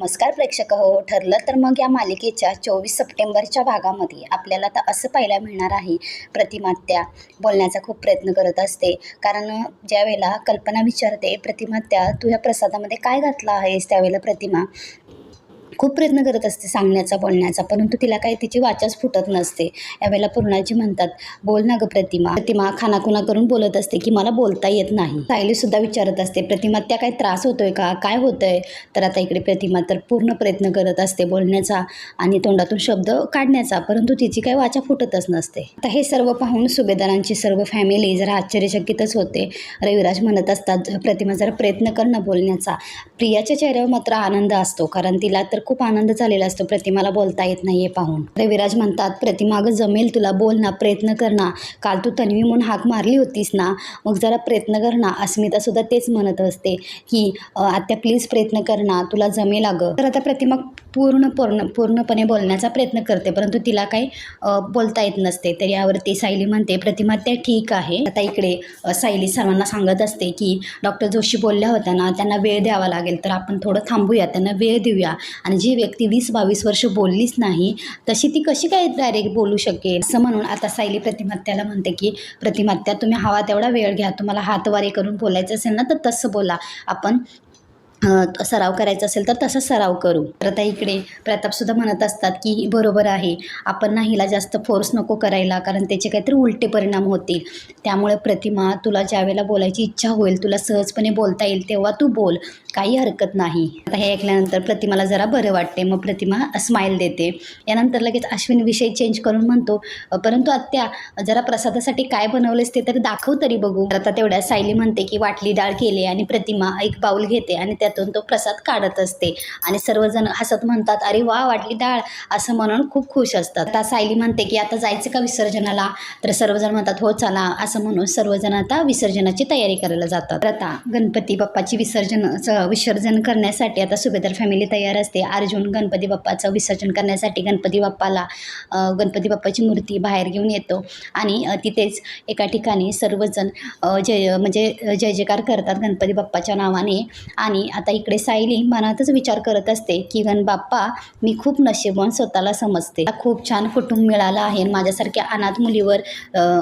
नमस्कार प्रेक्षक हो ठरलं तर मग या मालिकेच्या चोवीस सप्टेंबरच्या भागामध्ये आपल्याला तर असं पाहायला मिळणार आहे प्रतिमात्या बोलण्याचा खूप प्रयत्न करत असते. कारण ज्या वेळेला कल्पना विचारते प्रतिमात्या तू या प्रसादामध्ये काय घातलं आहेस त्यावेळेला प्रतिमा? खूप प्रयत्न करत असते सांगण्याचा बोलण्याचा परंतु तिला काही तिची वाचाच फुटत नसते. यावेळेला पूर्णाजी म्हणतात बोल ना ग प्रतिमा. प्रतिमा खानाखुना करून बोलत असते की मला बोलता येत नाही. सायली सुद्धा विचारत असते प्रतिमा त्या काही त्रास होतोय का? काय होतंय? तर आता इकडे प्रतिमा तर पूर्ण प्रयत्न करत असते बोलण्याचा आणि तोंडातून शब्द काढण्याचा परंतु तिची काही वाचा फुटतच नसते. आता हे सर्व पाहून सुभेदारांची सर्व फॅमिली जरा आश्चर्यचकितच होते. रविराज म्हणत असतात प्रतिमा जरा प्रयत्न कर ना बोलण्याचा. प्रियाच्या चेहऱ्यावर मात्र आनंद असतो कारण तिला तर खूप आनंद झालेला असतो. प्रतिमाला बोलता येत नाहीये पाहून. रविराज म्हणतात प्रतिमा जमेल तुला बोल ना प्रयत्न कर ना. काल तू तन्वी म्हणून हाक मारली होतीस ना मग जरा प्रयत्न कर ना. अस्मिता सुद्धा तेच म्हणत असते की आत्या प्लीज प्रयत्न कर ना तुला जमेल अगं. तर आता प्रतिमा पूर्ण पूर्ण पूर्णपणे बोलण्याचा प्रयत्न करते परंतु तिला काही बोलता येत नसते. तर यावरती सायली म्हणते प्रतिमा त्या ठीक आहे. आता इकडे सायली सर्वांना सांगत असते की डॉक्टर जोशी बोलल्या होत्या ना त्यांना वेळ द्यावा लागेल. तर आपण थोडं थांबूया त्यांना वेळ देऊया आणि जी व्यक्ती वीस बावीस वर्ष बोललीच नाही तशी ती कशी काय डायरेक्ट बोलू शकेल? असं म्हणून आता सायली प्रतिमात्याला म्हणते की प्रतिमात्या तुम्ही हवा तेवढा वेळ घ्या तुम्हाला हातवारे करून बोलायचं असेल ना तर तसं बोला. आपण सराव करायचा असेल तर तसा सराव करू. तर आता इकडे प्रतापसुद्धा म्हणत असतात की बरोबर आहे. आपण ना हिला जास्त फोर्स नको करायला कारण त्याचे काहीतरी उलटे परिणाम होतील. त्यामुळे प्रतिमा तुला ज्यावेळेला बोलायची इच्छा होईल तुला सहजपणे बोलता येईल तेव्हा तू बोल. काही हरकत नाही. आता हे ऐकल्यानंतर प्रतिमाला जरा बरं वाटते मग प्रतिमा स्माईल देते. यानंतर लगेच अश्विन विषय चेंज करून म्हणतो परंतु आत्या जरा प्रसादासाठी काय बनवलेस ते तरी दाखव तरी बघू. आता तेवढ्या सायली म्हणते की वाटली डाळ केली आणि प्रतिमा एक पाऊल घेते आणि त्या त्यातून तो प्रसाद काढत असते. आणि सर्वजण हसत म्हणतात अरे वा वाटली डाळ. असं म्हणून खूप खुश असतात. आता सायली म्हणते की आता जायचं का विसर्जनाला? तर सर्वजण म्हणतात हो चला. असं म्हणून सर्वजण आता विसर्जनाची तयारी करायला जातात. तर आता गणपती बाप्पाची विसर्जन विसर्जन करण्यासाठी आता सुभेदार फॅमिली तयार असते. अर्जुन गणपती बाप्पाचं विसर्जन करण्यासाठी गणपती बाप्पाला गणपती बाप्पाची मूर्ती बाहेर घेऊन येतो. आणि तिथेच एका ठिकाणी सर्वजण जय म्हणजे जय जयकार करतात गणपती बाप्पाच्या नावाने. आणि आता इकडे सायली मनातच विचार करत असते की गण बाप्पा मी खूप नशीबवान स्वतःला समजते. खूप छान कुटुंब मिळालं आहे. आणि माझ्यासारख्या अनाथ मुलीवर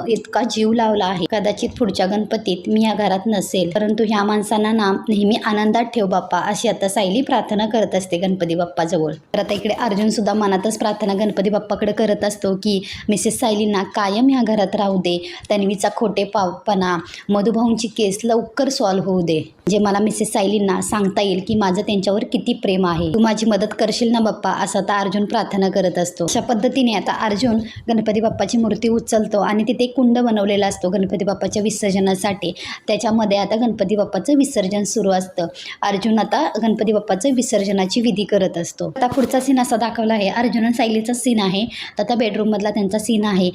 इतका जीव लावला आहे. कदाचित पुढच्या गणपतीत मी या घरात नसेल. परंतु ह्या माणसांना ना नेहमी आनंदात ठेव बाप्पा अशी आता सायली प्रार्थना करत असते गणपती बाप्पाजवळ. तर आता इकडे अर्जुन सुद्धा मनातच प्रार्थना गणपती बाप्पाकडे करत असतो की मिसेस सायलींना कायम ह्या घरात राहू दे. तन्वीचा खोटे पावपणा मधुभाऊंची केस लवकर सॉल्व्ह होऊ दे. जे मला मिसेस सायलींना सांगता येईल की माझं त्यांच्यावर किती प्रेम आहे. तू माझी मदत करशील ना बाप्पा असं आता अर्जुन प्रार्थना करत असतो. अशा पद्धतीने आता अर्जुन गणपती बाप्पाची मूर्ती उचलतो आणि तिथे कुंड बनवलेला असतो गणपती बाप्पाच्या विसर्जनासाठी. त्याच्यामध्ये आता गणपती बाप्पाचं विसर्जन सुरू असतं. अर्जुन आता गणपती बाप्पाचं विसर्जनाची विधी करत असतो. आता पुढचा सीन असा दाखवला आहे. अर्जुन आणि सायलीचा सीन आहे. तर त्या बेडरूममधला त्यांचा सीन आहे.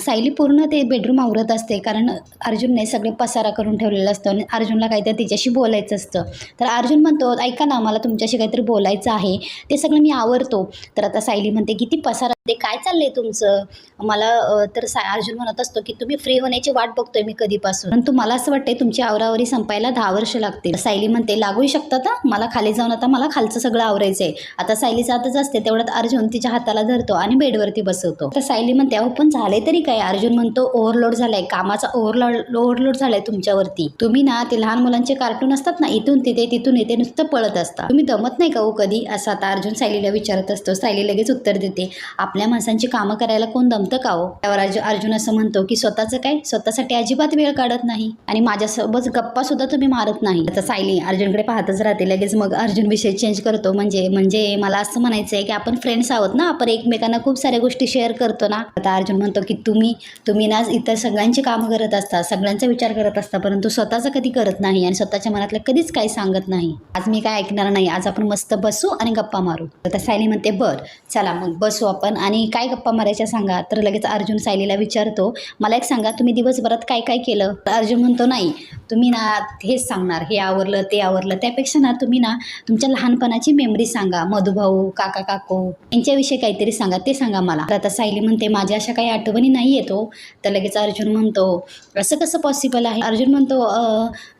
सायली पूर्ण ते बेडरूम आवरत असते. कारण अर्जुनने सगळे पसारा करून ठेवलेला असतो आणि अर्जुनला काहीतरी तिच्याशी बोलायचं असतं. तर अर्जुन म्हणतो ऐका ना मला तुमच्याशी काहीतरी बोलायचं आहे. ते सगळं मी आवरतो. तर आता सायली म्हणते किती पसारा ते काय चाललंय तुमचं? मला तर सा अर्जुन म्हणत असतो की तुम्ही फ्री होण्याची वाट बघतोय मी कधीपासून. पण तुम्हाला असं वाटतंय तुमची आवरावरी संपायला दहा वर्ष लागतील. सायली म्हणते लागू शकतात मला खाली जाऊन आता मला खालचं सगळं आवरायचं आहे आता सायली जातच असते तेवढ्यात अर्जुन तिच्या हाताला धरतो आणि बेडवरती बसवतो. तर सायली म्हणते अहो पण झाले तरी काय? अर्जुन म्हणतो ओव्हरलोड झालाय. कामाचा ओव्हरलोड ओव्हरलोड झालाय तुमच्यावरती. तुम्ही ना ते लहान मुलांचे कार्टून असतात ना इथून तिथे तिथून इथे नुसतं पळत असता तुम्ही दमत नाही का हो कधी? असं आता अर्जुन सायलीला विचारत असतो. सायली लगेच उत्तर देते आपण आपल्या माणसांची कामं करायला कोण दमतं का हो? त्यावर अर्जुन असं म्हणतो की स्वतःचं काय? स्वतःसाठी अजिबात वेळ काढत नाही. आणि माझ्यासोबत गप्पा सुद्धा तुम्ही मारत नाही. आता सायली अर्जुनकडे पाहतच राहते. लगेच मग अर्जुन विषय चेंज करतो. म्हणजे म्हणजे मला असं म्हणायचं आहे की आपण फ्रेंड्स आहोत ना? आपण एकमेकांना खूप साऱ्या गोष्टी शेअर करतो ना? आता अर्जुन म्हणतो की तुम्ही तुम्ही ना इतर सगळ्यांची कामं करत असता. सगळ्यांचा विचार करत असता. परंतु स्वतःचा कधी करत नाही आणि स्वतःच्या मनातलं कधीच काही सांगत नाही. आज मी काय ऐकणार नाही. आज आपण मस्त बसू आणि गप्पा मारू. आता सायली म्हणते बर चला मग बसू आपण आणि काय गप्पा मारायच्या सांगा? तर लगेच अर्जुन सायलीला विचारतो मला एक सांगा तुम्ही दिवसभरात काय काय केलं? तर अर्जुन म्हणतो नाही तुम्ही ना हेच सांगणार हे आवरलं ते आवरलं. त्यापेक्षा ना तुम्ही ना तुमच्या लहानपणाची मेमरी सांगा मधुभाऊ काका काकू. यांच्याविषयी काहीतरी सांगा ते सांगा मला. तर आता सायली म्हणते माझ्या अशा काही आठवणी नाही येतो हो. तर लगेच अर्जुन म्हणतो असं कसं पॉसिबल आहे? अर्जुन म्हणतो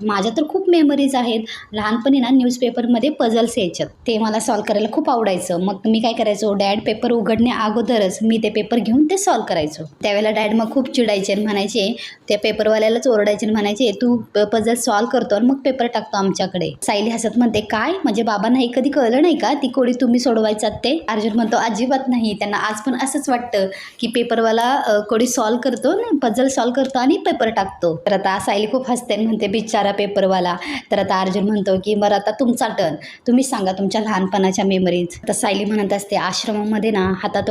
माझ्या तर खूप मेमरीज आहेत. लहानपणी ना न्यूजपेपरमध्ये पझल्स यायच्यात ते मला सॉल्व करायला खूप आवडायचं. मग मी काय करायचो? डॅड पेपर उघडण्या अगोदरच मी ते पेपर घेऊन ते सॉल्व करायचो. त्यावेळेला डॅड मग खूप चिडायचे आणि म्हणायचे त्या पेपरवाल्यालाच ओरडायचे आणि म्हणायचे तू पझल सॉल्व करतो आणि मग पेपर टाकतो आमच्याकडे. सायली हसत म्हणते काय? म्हणजे बाबांना हे कधी कळलं नाही का? ती कोडी तुम्ही सोडवायचात ते? अर्जुन म्हणतो अजिबात नाही. त्यांना आज पण असंच वाटतं की पेपरवाला कोडी सॉल्व करतो पझल सॉल्व करतो आणि पेपर टाकतो. तर आता सायली खूप हसते आणि म्हणते बिचारा पेपरवाला. तर आता अर्जुन म्हणतो की बरं आता तुमचा टर्न तुम्ही सांगा तुमच्या लहानपणाच्या मेमरीज तर सायली म्हणत असते आश्रमामध्ये ना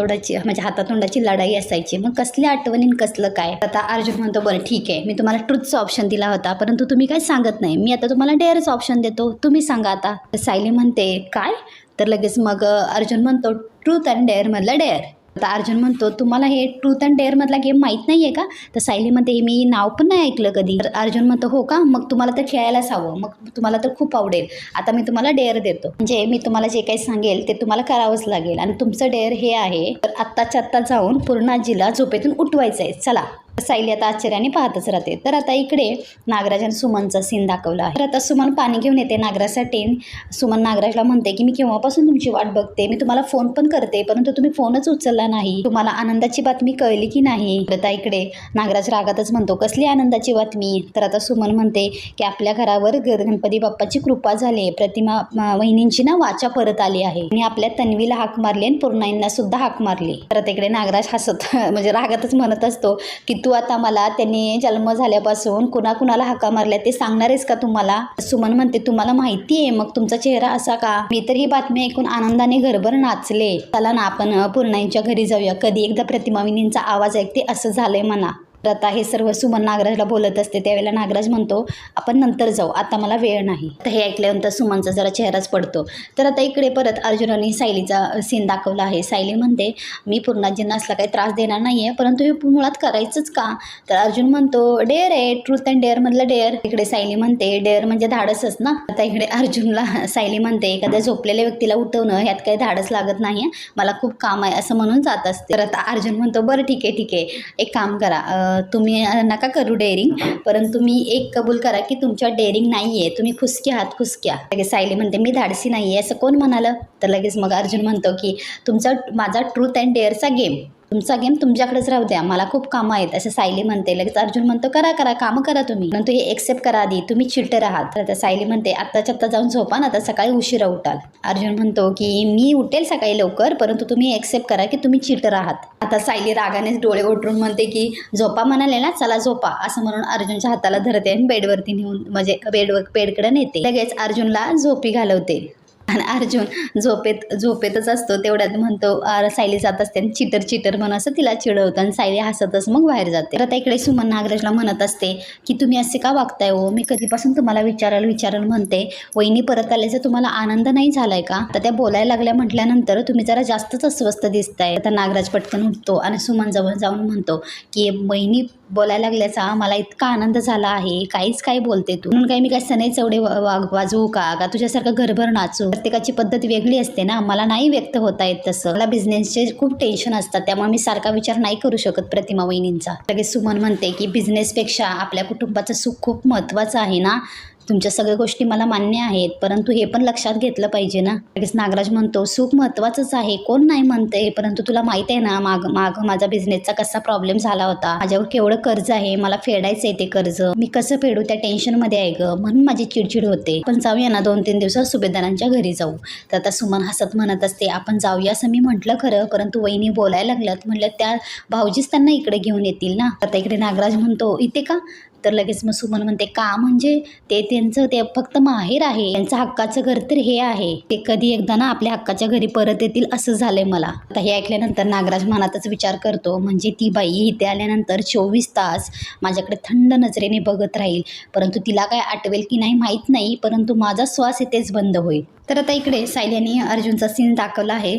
हातातोंडाची म्हणजे हातातोंडाची लढाई असायची. मग कसली आठवणी कसलं काय? आता अर्जुन म्हणतो बरं ठीक आहे. मी तुम्हाला ट्रूथचा ऑप्शन दिला होता परंतु तुम्ही काय सांगत नाही. मी आता तुम्हाला डेअरचा ऑप्शन देतो. तुम्ही सांगा आता. तर सायली म्हणते काय? तर लगेच मग अर्जुन म्हणतो ट्रूथ अँड डेअरमधला डेअर आता अर्जुन म्हणतो तुम्हाला हे ट्रूथ अँड डेअरमधला गेम माहीत नाही आहे का? तर सायलीमध्ये मी नाव पण नाही ऐकलं कधी. तर अर्जुन म्हणतो हो का? मग तुम्हाला तर खेळायलाच हवं. मग तुम्हाला तर खूप आवडेल. आता मी तुम्हाला डेअर देतो. म्हणजे मी तुम्हाला जे काही सांगेल ते तुम्हाला करावंच लागेल. आणि तुमचं डेअर हे आहे तर आत्ताच्या आत्ता जाऊन पूर्णाजीला झोपेतून उठवायचं आहे चला. सायली आता आश्चर्याने पाहतच राहते. तर आता इकडे नागराजाने सुमनचा सीन दाखवला आहे. तर आता सुमन पाणी घेऊन येते नागराजसाठी. सुमन नागराजला म्हणते की मी केव्हापासून तुमची वाट बघते? मी तुम्हाला फोन पण करते परंतु तुम्ही फोनच उचलला नाही. तुम्हाला आनंदाची बातमी कळली की नाही? तर आता इकडे नागराज रागातच म्हणतो कसली आनंदाची बातमी? तर आता सुमन म्हणते की आपल्या घरावर ग- गणपती बाप्पाची कृपा झाली आहे. प्रतिमा वहिनींची ना वाचा परत आली आहे. आणि आपल्या तन्वीला हाक मारली आणि पूर्णाईंना सुद्धा हाक मारली. तर इकडे नागराज हसत म्हणजे रागातच म्हणत असतो की तू आता मला त्यांनी जन्म झाल्यापासून कुणाकुणाला हाका मारल्या ते सांगणार आहेस का तुम्हाला? सुमन म्हणते तुम्हाला माहिती आहे मग तुमचा चेहरा असा का? मी तर ही बातमी ऐकून आनंदाने घरभर नाचले. चला ना आपण पूर्णाईंच्या घरी जाऊया. कधी एकदा प्रतिमाविनींचा आवाज ऐकते असं झालंय म्हणा. तर आता हे सर्व सुमन नागराजला बोलत असते त्यावेळेला नागराज म्हणतो आपण नंतर जाऊ आता मला वेळ नाही. तर हे ऐकल्यानंतर सुमनचा जरा चेहराच पडतो. तर आता इकडे परत अर्जुनाने सायलीचा सीन दाखवला आहे. सायली म्हणते मी पूर्णाजींना असला काही त्रास देणार नाही आहे परंतु हे मुळात करायचंच का? तर अर्जुन म्हणतो डेअर आहे ट्रूथ अँड डेअरमधलं डेअर. इकडे सायली म्हणते डेअर म्हणजे धाडसच ना? आता इकडे अर्जुनला सायली म्हणते एखाद्या झोपलेल्या व्यक्तीला उठवणं ह्यात काही धाडस लागत नाही आहे मला खूप काम आहे असं म्हणून जात असते. तर आता अर्जुन म्हणतो बरं ठीक आहे ठीक आहे. एक काम करा तुम्ही नका करू डेअरिंग परंतु मी एक कबूल करा की तुमच्या डेअरिंग नाही आहे तुम्ही खुसके आहात खुसक्या. लगेच सायली म्हणते मी धाडसी नाही आहे असं कोण म्हणालं? तर लगेच मग अर्जुन म्हणतो की तुमचा माझा ट्रूथ अँड डेअरचा गेम तुमचा गेम तुमच्याकडेच राहू द्या. मला खूप कामं आहेत. असं सायली म्हणते लगेच अर्जुन म्हणतो करा करा कामं करा तुम्ही. परंतु हे एक्सेप्ट करा आधी. तुम्ही चिल्टर आहात तर आता सायली म्हणते आत्ताच्या आत्ता जाऊन झोपा ना आता सकाळी उशिरा उठाल. अर्जुन म्हणतो की मी उठेल सकाळी लवकर परंतु तुम्ही एक्सेप्ट करा की तुम्ही चिल्टर आहात आता सायली रागानेच डोळे ओटरून म्हणते की झोपा म्हणाले ना चला झोपा. असं म्हणून अर्जुनच्या हाताला धरते आणि बेडवरती नेऊन म्हणजे बेडवर बेडकडे नेते. लगेच अर्जुनला झोपी घालवते. आणि अर्जुन झोपेत झोपेतच असतो. तेवढ्यात म्हणतो सायली जात असते आणि चिटर चिटर म्हणून असं तिला चिडवतं आणि सायली हसतच मग बाहेर जाते. परत आता इकडे सुमन नागराजला म्हणत असते की तुम्ही असे का वागताय हो? मी कधीपासून तुम्हाला विचारायला विचारायला म्हणते. वहिनी परत आल्याचा तुम्हाला आनंद नाही झालाय का? तर त्या बोलायला लागल्या म्हटल्यानंतर तुम्ही जरा जास्तच अस्वस्थ दिसताय. आता नागराज पटकन उठतो आणि सुमन जवळ जाऊन म्हणतो की वहिनी बोलायला लागल्याचा मला इतका आनंद झाला आहे काहीच काय बोलते तू. म्हणून काही मी काय सने चवडे वा- वाजवू का? का तुझ्यासारखं घरभर नाचू? प्रत्येकाची पद्धत वेगळी असते ना. मला नाही व्यक्त होता येत तसं. मला बिझनेसचे खूप टेन्शन असतात त्यामुळे मी सारखा विचार नाही करू शकत प्रतिमा वहिनींचा. लगेच सुमन म्हणते की बिझनेसपेक्षा आपल्या कुटुंबाचं सुख खूप महत्त्वाचं आहे ना. तुमच्या सगळ्या गोष्टी मला मान्य आहेत परंतु हे पण लक्षात घेतलं पाहिजे ना. लगेच नागराज म्हणतो सुख महत्त्वाचंच आहे कोण नाही म्हणते परंतु तुला माहीत आहे ना माग माग माझा बिझनेसचा कसा प्रॉब्लेम झाला होता. माझ्यावर केवढं कर्ज आहे मला फेडायचं आहे ते कर्ज. मी कसं फेडू त्या टेन्शनमध्ये आहे ग? म्हणून माझी चिडचिड होते. पण जाऊया ना दोन तीन दिवसात सुभेदारांच्या घरी जाऊ. तर आता सुमन हसत म्हणत असते आपण जाऊया असं मी म्हटलं खरं परंतु वहिनी बोलायला लागल्यात. म्हटलं त्या भाऊजीच त्यांना इकडे घेऊन येतील ना. आता इकडे नागराज म्हणतो इथे का? तर लगेच मग सुमन म्हणते का म्हणजे? ते त्यांचं ते फक्त माहेर आहे. त्यांचं हक्काचं घर तर हे आहे. ते कधी एकदा ना आपल्या हक्काच्या घरी परत येतील असं झालंय मला. आता हे ऐकल्यानंतर नागराज मनातच विचार करतो म्हणजे ती बाई इथे आल्यानंतर चोवीस तास माझ्याकडे थंड नजरेने बघत राहील. परंतु तिला काय आठवेल की नाही माहीत नाही परंतु माझा श्वास इथेच बंद होईल. तर आता इकडे सायलीने अर्जुनचा सीन दाखवला आहे.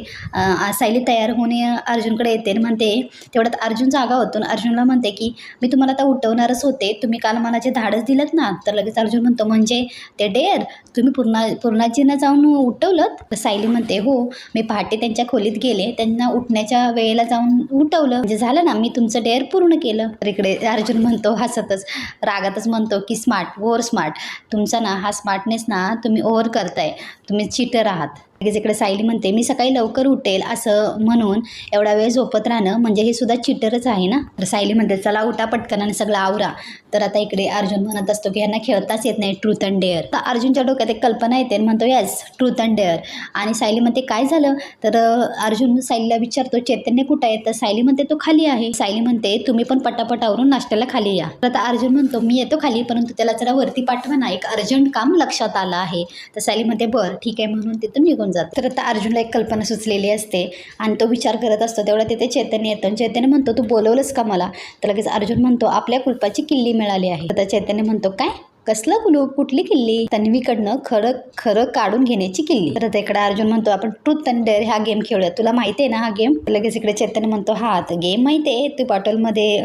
सायली तयार होणे अर्जुनकडे येते आणि म्हणते तेवढ्यात अर्जुन जागा होतो आणि अर्जुनला म्हणते की मी तुम्हाला आता उठवणारच होते. तुम्ही काल मला जे धाडस दिलं ना तर लगेच अर्जुन म्हणतो म्हणजे? ते डेअर? तुम्ही पूर्णा पूर्णाजींना जाऊन उठवलं सायली म्हणते हो. मी पहाटे त्यांच्या खोलीत गेले. त्यांना उठण्याच्या वेळेला जाऊन उठवलं. म्हणजे झालं ना मी तुमचं डेअर पूर्ण केलं. तर इकडे अर्जुन म्हणतो हसतच रागातच म्हणतो की स्मार्ट ओव्हर स्मार्ट. तुमचा ना हा स्मार्टनेस ना तुम्ही ओव्हर करताय. तुम्ही चिटर आहात लगेच इकडे सायली म्हणते मी सकाळी लवकर उठेल असं म्हणून एवढा वेळ झोपत राहणं म्हणजे हे सुद्धा चिटरच आहे ना? तर सायली म्हणते चला उठा पटकन आणि सगळं आवरा. तर आता इकडे अर्जुन म्हणत असतो की यांना खेळताच येत नाही ट्रूथ अँड डेअर तर अर्जुनच्या डोक्यात एक कल्पना येते म्हणतो यस ट्रूथ अँड डेअर आणि सायली म्हणते काय झालं? तर अर्जुन सायलीला विचारतो चैतन्य कुठं आहे? तर सायली म्हणते तो खाली आहे. सायली म्हणते तुम्ही पण पटापट आवरून नाश्त्याला खाली या. तर आता अर्जुन म्हणतो मी येतो खाली परंतु त्याला जरा वरती पाठवा ना एक अर्जंट काम लक्षात आलं आहे. तर सायली म्हणते बरं ठीक आहे. म्हणून तिथून निघून जात. तर आता अर्जुनला एक कल्पना सुचलेली असते आणि तो विचार करत असतो तेवढा तिथे चैतन्य येतं. आणि चैतन्य म्हणतो तू बोलवलंस का मला? तर लगेच अर्जुन म्हणतो आपल्या कुलपाची किल्ली मिळाली आहे. तर चैतन्य म्हणतो काय? कसलं कुलूप कुठली किल्ली? तन्वीकडनं खरं खरं काढून घेण्याची किल्ली. तर आता इकडे अर्जुन म्हणतो आपण ट्रूथ अँड डेअर हा गेम खेळूया तुला माहिती आहे ना हा गेम लगेच इकडे चैतन्य म्हणतो हा तर गेम माहिती आहे. तू बॉटलमध्ये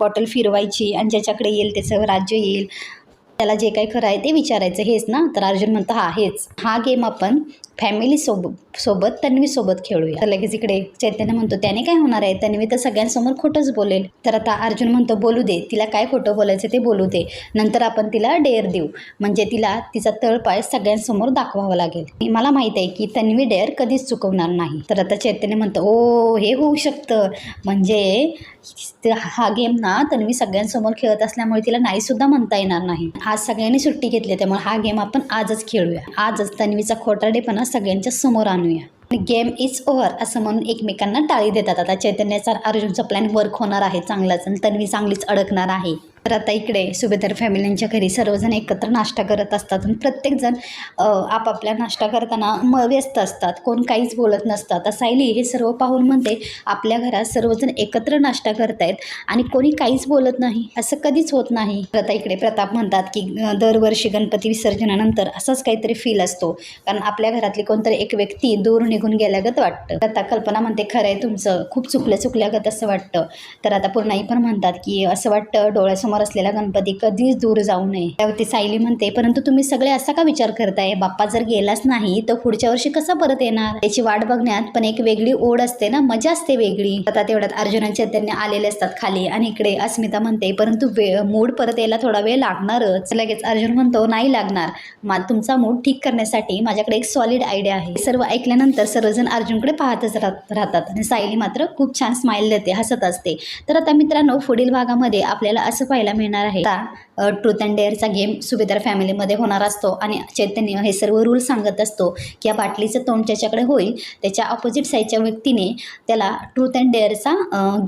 बॉटल फिरवायची आणि ज्याच्याकडे येईल त्याचं राज्य येईल. त्याला जे काही खरं आहे ते विचारायचं. हेच ना? तर अर्जुन म्हणतो हा हेच. हा गेम आपण फॅमिली सोबत सोबत तन्वीसोबत खेळूया. तर लगेच इकडे चैतन्य म्हणतो त्याने काय होणार आहे? तन्वी तर सगळ्यांसमोर खोटंच बोलेल. तर आता अर्जुन म्हणतो बोलू दे. तिला काय खोटं बोलायचं ते बोलू दे. नंतर आपण तिला डेअर देऊ. म्हणजे तिला तिचा तळपाय सगळ्यांसमोर दाखवावा लागेल. मला माहीत आहे की तन्वी डेअर कधीच चुकवणार नाही. तर आता चैतन्य म्हणतो ओ हे होऊ शकतं. म्हणजे हा गेम ना तन्वी सगळ्यांसमोर खेळत असल्यामुळे तिला नाही सुद्धा म्हणता येणार नाही. आज सगळ्यांनी सुट्टी घेतली आहे, त्यामुळे हा गेम आपण आजच खेळूया. आजच तन्वीचा खोटारडेपणा सगळ्यांच्या समोर आणूया. गेम इज ओव्हर असं म्हणून एकमेकांना टाळी देतात. आता चैतन्याचा अर्जुनचा प्लॅन वर्क होणार आहे. चांगलाच आणि तन्वी चांगलीच अडकणार आहे. तर आता इकडे सुभेदार फॅमिलींच्या घरी सर्वजण एकत्र नाश्ता करत असतात आणि प्रत्येकजण आपापल्या नाश्ता करताना म व्यस्त असतात. कोण काहीच बोलत नसतात. असायली सायली हे सर्व पाहून म्हणते आपल्या घरात सर्वजण एकत्र नाश्ता करतायत आणि कोणी काहीच बोलत नाही. असं कधीच होत नाही. तर आता इकडे प्रताप म्हणतात की दरवर्षी गणपती विसर्जनानंतर असंच काहीतरी फील असतो. कारण आपल्या घरातली कोणतरी एक व्यक्ती दूर निघून गेल्यागत वाटतं. आता कल्पना म्हणते खरं आहे तुमचं. खूप चुकल्या चुकल्यागत असं वाटतं. तर आता पूर्णाई पण म्हणतात की असं वाटतं डोळ्यासमोर समोर असलेला गणपती कधीच दूर जाऊ नये. त्यावरती सायली म्हणते परंतु तुम्ही सगळे असा का विचार करताय? बाप्पा जर गेलाच नाही तर पुढच्या वर्षी कसा परत येणार? त्याची वाट बघण्यात पण एक वेगळी ओढ असते ना मजा असते वेगळी. आता तेवढ्यात अर्जुन आणि चैतन्य आलेले असतात खाली आणि इकडे अस्मिता म्हणते परंतु मूड परत यायला थोडा वेळ लागणारच. लगेच अर्जुन म्हणतो नाही लागणार. मा तुमचा मूड ठीक करण्यासाठी माझ्याकडे एक सॉलिड आयडिया आहे. सर्व ऐकल्यानंतर सर्वजण अर्जुनकडे पाहतच राहत- राहतात आणि सायली मात्र खूप छान स्माईल देते हसत असते. तर आता मित्रांनो पुढील भागामध्ये आपल्याला असं पाहायला मिळणार आहे. आता ट्रूथ अँड डेअरचा गेम सुभेदार फॅमिलीमध्ये होणार असतो आणि चैतन्य हे सर्व रूल सांगत असतो की या बाटलीचं तोंड ज्याच्याकडे होईल त्याच्या ऑपोजिट साईडच्या व्यक्तीने त्याला ट्रूथ अँड डेअरचा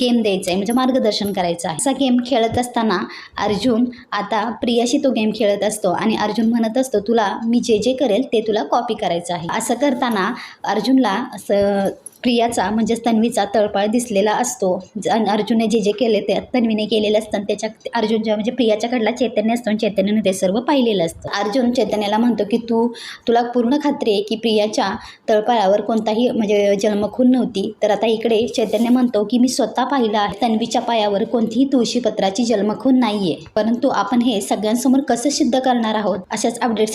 गेम द्यायचा आहे म्हणजे मार्गदर्शन करायचं आहे. असा गेम खेळत असताना अर्जुन आता प्रियाशी तो गेम खेळत असतो आणि अर्जुन म्हणत असतो तुला मी जे जे करेल ते तुला कॉपी करायचं आहे. असं करताना अर्जुनला असं प्रियाचा म्हणजेच तन्वीचा तळपाळ दिसलेला असतो. अर्जुनने जे जे केले ते तन्वीने केलेलं असतं आणि त्याच्या अर्जुनच्या म्हणजे प्रियाच्या कडला चैतन्य असतो आणि चैतन्याने ते सर्व पाहिलेलं असतं. अर्जुन चैतन्याला म्हणतो की तू तुला पूर्ण खात्री आहे की प्रियाच्या तळपाळावर कोणताही म्हणजे जन्मखून नव्हती. तर आता इकडे चैतन्य म्हणतो की मी स्वतः पाहिलं आहे. तन्वीच्या पायावर कोणतीही तुळशीपत्राची जन्मखून नाही आहे परंतु आपण हे सगळ्यांसमोर कसं सिद्ध करणार आहोत? अशाच अपडेट्स